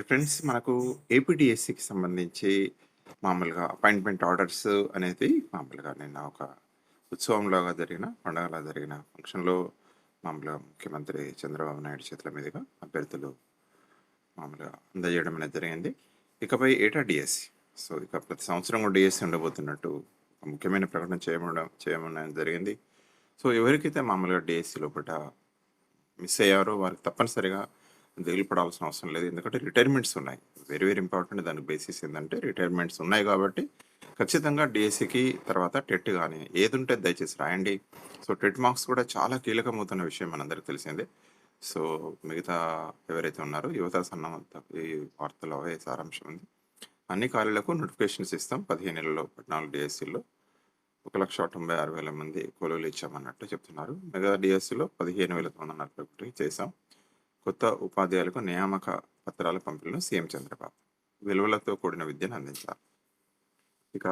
Friends మనకు ఏపీడిఎస్సికి సంబంధించి మామూలుగా అపాయింట్మెంట్ ఆర్డర్స్ అనేది మామూలుగా నిన్న ఒక ఉత్సవంలోగా జరిగిన పండగలా జరిగిన ఫంక్షన్లో మామూలుగా ముఖ్యమంత్రి చంద్రబాబు నాయుడు చేతుల మీదుగా అభ్యర్థులు మామూలుగా అందజేయడం అనేది జరిగింది. ఇకపై ఏటా డిఎస్సి? సో ఇక ప్రతి సంవత్సరం కూడా డిఎస్సి ఉండబోతున్నట్టు ముఖ్యమైన ప్రకటన చేయడం చేయమని జరిగింది. సో ఎవరికైతే మామూలుగా డిఎస్సి లోపల మిస్ అయ్యారో వారికి తప్పనిసరిగా దిగులుపడాల్సిన అవసరం లేదు. ఎందుకంటే రిటైర్మెంట్స్ ఉన్నాయి. వెరీ వెరీ ఇంపార్టెంట్ దానికి బేసిస్ ఏంటంటే రిటైర్మెంట్స్ ఉన్నాయి కాబట్టి ఖచ్చితంగా డిఎస్సికి తర్వాత టెట్ కానీ ఏది ఉంటే దయచేసి రాయండి. సో టెట్ మార్క్స్ కూడా చాలా కీలకమవుతున్న విషయం మనందరికీ తెలిసిందే. సో మిగతా ఎవరైతే ఉన్నారో యువత సన్నమంత ఈ వార్తలో అవే సారాంశం ఉంది? అన్ని ఖాళీలకు నోటిఫికేషన్స్ ఇస్తాం. పదిహేను నెలల్లో పద్నాలుగు డిఎస్సిలో ఒక లక్ష తొంభై ఆరు వేల మంది కొలువులు ఇచ్చామన్నట్టు చెప్తున్నారు. మిగతా డిఎస్సిలో పదిహేను వేల తొమ్మిది వందల నలభై ఒకటి చేశాం. కొత్త ఉపాధ్యాయులకు నియామక పత్రాల పంపిణీను సీఎం చంద్రబాబు. విలువలతో కూడిన విద్యను అందించాలి ఇక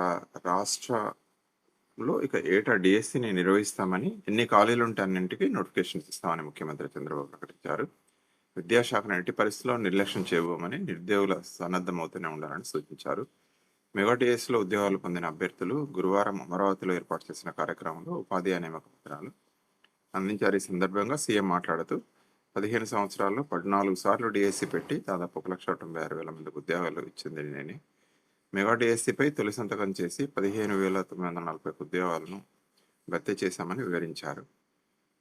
రాష్ట్రంలో ఇక ఏటా డిఎస్సిని నిర్వహిస్తామని ఎన్ని ఖాళీలు ఉంటే అన్నింటికి నోటిఫికేషన్స్ ఇస్తామని ముఖ్యమంత్రి చంద్రబాబు ప్రకటించారు. విద్యాశాఖను ఎట్టి పరిస్థితుల్లో నిర్లక్ష్యం చేయబోమని నిరుద్యోగుల సన్నద్ధమవుతూనే ఉండాలని సూచించారు. మెగా డిఎస్లో ఉద్యోగాలు పొందిన అభ్యర్థులు గురువారం అమరావతిలో ఏర్పాటు చేసిన కార్యక్రమంలో ఉపాధ్యాయ నియామక పత్రాలు అందించారు. ఈ సందర్భంగా సీఎం మాట్లాడుతూ పదిహేను సంవత్సరాల్లో పద్నాలుగు సార్లు డిఎస్సి పెట్టి దాదాపు ఒక లక్ష తొంభై ఆరు వేల మందికి ఉద్యోగాలు ఇచ్చింది నేను. మెగా డిఎస్సిపై తొలి సంతకం చేసి పదిహేను వేల తొమ్మిది వందల నలభై ఉద్యోగాలను భర్తీ చేశామని వివరించారు.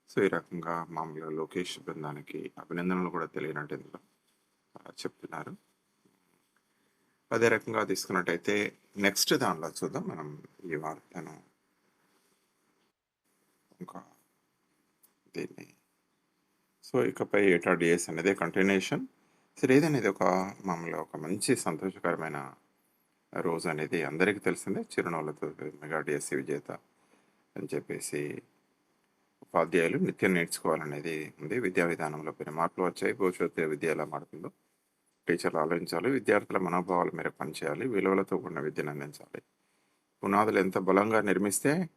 సో ఈ రకంగా మామూలుగా లోకేష్ బృందానికి అభినందనలు కూడా తెలియనట్టు ఇందులో చెప్తున్నారు. అదే రకంగా తీసుకున్నట్టయితే నెక్స్ట్ దానిలో చూద్దాం. మనం ఈ వార్తను ఇంకా దీన్ని సో ఇకపై ఏటా డిఎస్ అనేది కంటిన్యూషన్ సరే అనేది ఒక మామూలుగా ఒక మంచి సంతోషకరమైన రోజు అనేది అందరికీ తెలిసిందే. చిరునవ్వులతో మెగా డిఎస్సి విజేత అని చెప్పేసి ఉపాధ్యాయులు నిత్యం నేర్చుకోవాలనేది ఉంది. విద్యా విధానంలో కొన్ని మార్పులు వచ్చాయి. భవిష్యత్తు విద్య ఎలా మారుతుందో టీచర్లు ఆలోచించాలి. విద్యార్థుల మనోభావాల మేరకు పనిచేయాలి. విలువలతో కూడిన విద్యను అందించాలి. పునాదులు ఎంత బలంగా నిర్మిస్తే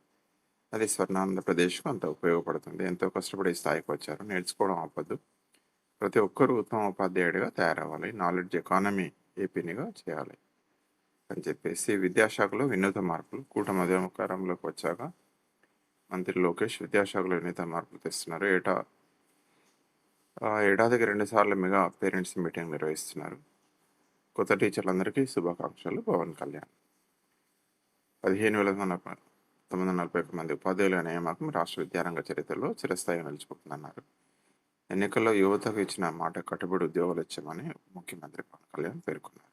అది స్వర్ణాంధ్రప్రదేశ్కు అంత ఉపయోగపడుతుంది. ఎంతో కష్టపడి ఈ స్థాయికి వచ్చారు. నేర్చుకోవడం ఆపద్దు. ప్రతి ఒక్కరూ ఉత్తమ ఉపాధ్యాయుడిగా తయారవ్వాలి. నాలెడ్జ్ ఎకానమీ ఏపీనిగా చేయాలి అని చెప్పేసి విద్యాశాఖలో వినూత మార్పులు కూటమి అధికారంలోకి వచ్చాక మంత్రి లోకేష్ విద్యాశాఖలో వినూత మార్పులు తెస్తున్నారు. ఏటా ఏడాదికి రెండుసార్లు మెగా పేరెంట్స్ మీటింగ్ నిర్వహిస్తున్నారు. కొత్త టీచర్లందరికీ శుభాకాంక్షలు. పవన్ కళ్యాణ్. పదిహేను వేల మన తొమ్మిది వందల నలభై ఒక్క మంది ఉపాధ్యాయుల నియామకం రాష్ట్ర విద్యారంగ చరిత్రలో చిరస్థాయిగా నిలిచిపోతుందన్నారు. ఎన్నికల్లో యువతకు ఇచ్చిన మాట కట్టుబడి ఉద్యోగాలు ఇచ్చామని ముఖ్యమంత్రి పవన్ కళ్యాణ్ పేర్కొన్నారు.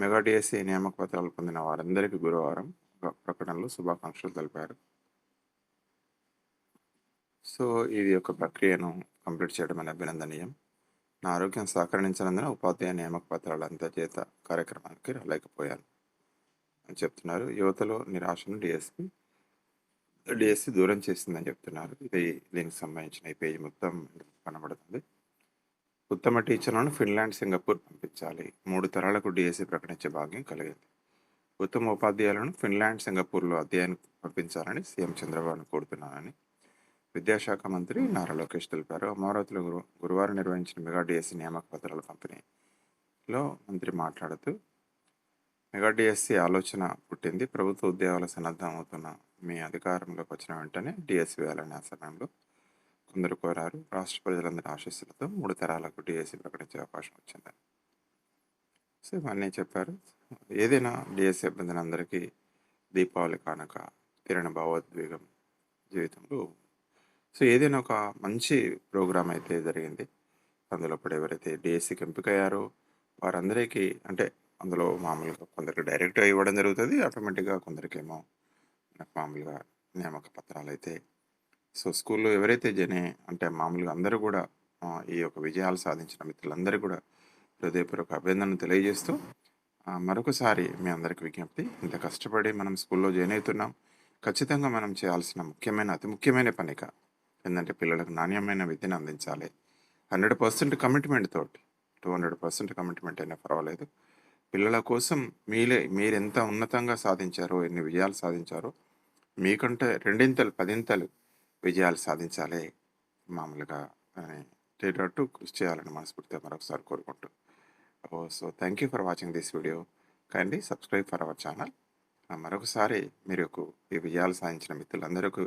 మెగా డిఎస్సీ నియామక పత్రాలు పొందిన వారందరికీ గురువారం ప్రకటనలో శుభాకాంక్షలు తెలిపారు. సో ఇది ఒక ప్రక్రియను కంప్లీట్ చేయడం అనేది అభినందనీయం. నా ఆరోగ్యం సహకరించినందున ఉపాధ్యాయ నియామక పత్రాలు అందజేత కార్యక్రమానికి రాలేకపోయాను. అని చెప్తున్నారు. యువతలో నిరాశను డిఎస్పి డిఎస్సి దూరం చేసిందని చెప్తున్నారు. ఇది దీనికి సంబంధించిన ఈ పేజీ మొత్తం కనబడుతుంది. ఉత్తమ టీచర్లను ఫిన్లాండ్ సింగపూర్ పంపించాలి. మూడు తరాలకు డిఎస్సి ప్రకటించే భాగ్యం కలిగింది. ఉత్తమ ఉపాధ్యాయులను ఫిన్లాండ్ సింగపూర్లో అధ్యయనం పంపించాలని సీఎం చంద్రబాబును కోరుతున్నానని విద్యాశాఖ మంత్రి నారా లోకేష్ తెలిపారు. అమరావతిలో గురు గురువారం నిర్వహించిన మెగా డిఎస్సి నియామక పత్రాల పంపిణీలో మంత్రి మాట్లాడుతూ మెగా డిఎస్సి ఆలోచన పుట్టింది. ప్రభుత్వ ఉద్యోగాల సన్నద్ధం అవుతున్న మీ అధికారంలోకి వచ్చిన వెంటనే డిఎస్సి వేయాలనే ఆ సమయంలో కొందరు కోరారు. రాష్ట్ర ప్రజలందరి ఆశీస్సులతో మూడు తరాలకు డిఎస్సి ప్రకటించే అవకాశం వచ్చిందని సో ఇవన్నీ చెప్పారు. ఏదైనా డిఎస్సి ఇబ్బందిని అందరికీ దీపావళి కానుక తీరని భావోద్వేగం జీవితంలో. సో ఏదైనా ఒక మంచి ప్రోగ్రాం అయితే జరిగింది. అందులో ఇప్పుడు ఎవరైతే డిఎస్సికి ఎంపికయ్యారో వారందరికీ అంటే అందులో మామూలుగా కొందరికి డైరెక్ట్గా ఇవ్వడం జరుగుతుంది ఆటోమేటిక్గా కొందరికేమో మామూలుగా నియామక పత్రాలు అయితే సో స్కూల్లో ఎవరైతే జనే అంటే మామూలుగా అందరూ కూడా ఈ యొక్క విజయాలు సాధించిన మిత్రులందరూ కూడా హృదయపూర్వక అభినందనలు తెలియజేస్తూ మరొకసారి మీ అందరికి విజ్ఞప్తి ఇంత కష్టపడి మనం స్కూల్లో జాయిన్ అవుతున్నాం. ఖచ్చితంగా మనం చేయాల్సిన ముఖ్యమైన అతి ముఖ్యమైన పనిక ఏంటంటే పిల్లలకు నాణ్యమైన విద్యను అందించాలి. హండ్రెడ్ పర్సెంట్ కమిట్మెంట్ తోటి టూ హండ్రెడ్ పర్సెంట్ కమిట్మెంట్ అయినా పర్వాలేదు. పిల్లల కోసం మీరే మీరెంత ఉన్నతంగా సాధించారో ఎన్ని విజయాలు సాధించారో మీకంటే రెండింతలు పదింతలు విజయాలు సాధించాలి మామూలుగా అని కృషి చేయాలని మనస్ఫూర్తిగా మరొకసారి కోరుకుంటూ. ఓ so thank you for watching this video kindly subscribe for our channel మరొకసారి మీరు ఈ విజయాలు సాధించిన మిత్రులందరికీ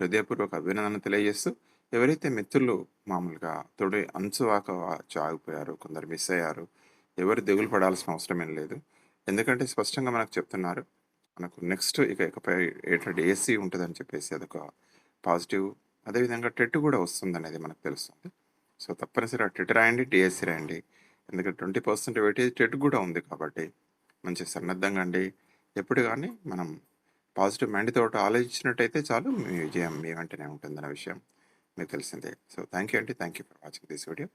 హృదయపూర్వక అభినందన తెలియజేస్తూ ఎవరైతే మిత్రులు మామూలుగా తొడి అంచువాక ఆగిపోయారు కొందరు మిస్ అయ్యారు ఎవరు దిగులు పడాల్సిన అవసరం ఏం లేదు. ఎందుకంటే స్పష్టంగా మనకు చెప్తున్నారు. మనకు నెక్స్ట్ ఇక ఇకపై ఏటెడ్ ఏసీ ఉంటుందని చెప్పేసి అదొక పాజిటివ్ అదేవిధంగా టెట్ కూడా వస్తుంది అనేది మనకు తెలుస్తుంది. సో తప్పనిసరిగా టెట్ రాయండి టీఎస్సీ రాయండి. ఎందుకంటే ట్వంటీ పర్సెంట్ వెయిటేజ్ టెట్ కూడా ఉంది కాబట్టి మంచి సన్నద్ధంగా అండి. ఎప్పుడు కానీ మనం పాజిటివ్ మైండ్ తోటి ఆలోచించినట్టయితే చాలు మీ విజయం మీ వెంటనే ఉంటుందన్న విషయం మీకు తెలిసిందే. సో థ్యాంక్ యూ అండి. Thank you for watching this video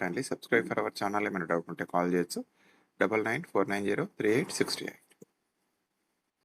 kindly subscribe for our channel ఏమైనా డౌట్ ఉంటే కాల్ చేయొచ్చు. Double nine four nine zero three eight sixty eight